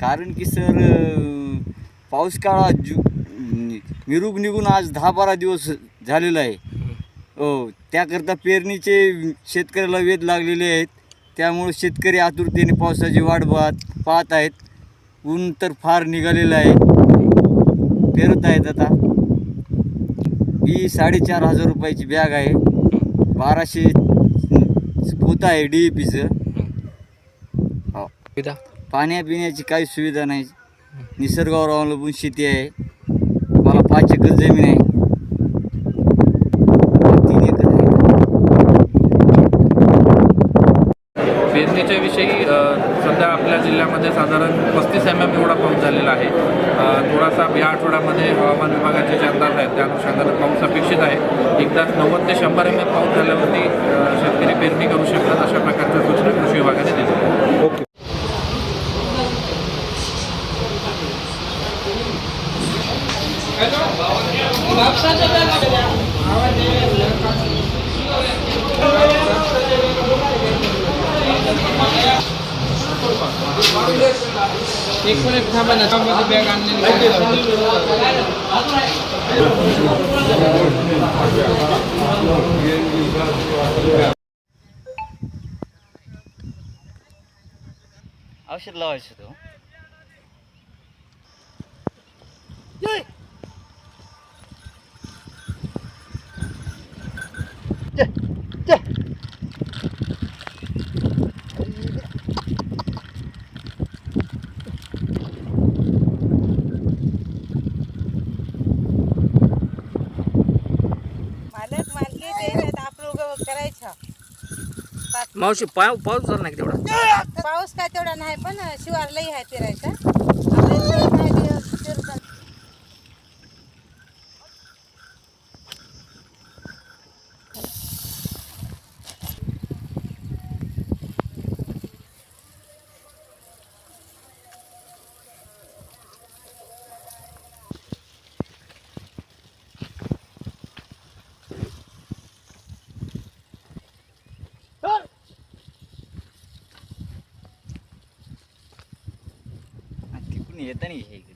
कारण की सर पाऊस काळा जु मिरूग निघून आज दहा बारा दिवस झालेला आहे. हो त्याकरता पेरणीचे शेतकऱ्याला वेध लागलेले आहेत. त्यामुळे शेतकरी आतुरतेने पावसाची वाट पाहत पाहत आहेत. ऊन तर फार निघालेलं आहे. पेरत आहेत आता. ही साडेचार हजार रुपयाची बॅग आहे. बाराशे होत आहे डी ए पीचं हो. पाण्यापिण्याची काही सुविधा नाही. निसर्गावर अवलंबून शेती आहे. मला पाच एकर जमीन आहे. तीन एकर आहे. पेरणीच्या विषयी सध्या आपल्या जिल्ह्यामध्ये साधारण पस्तीस एम एम एवढा पाऊस झालेला आहे. थोडासा या आठवड्यामध्ये हवामान विभागाचे जे अंदाज आहेत त्या अनुषंगाने पाऊस अपेक्षित आहे. एकदाच नव्वद ते शंभर एम एम पाऊस झाल्यावरती शेतकरी पेरणी करू शकतात अशा એકસો એક થાબા નશામાંથી બે ગામને ઔષધ લાવે છે તો मावशी पाव पाऊस झाला नाही तेवढा? पाऊस काय तेवढा नाही पण शिवार लई आहे पेरायचा आपल्या इथे काय दिवस पेरतात. तिकडून येतं नाही हे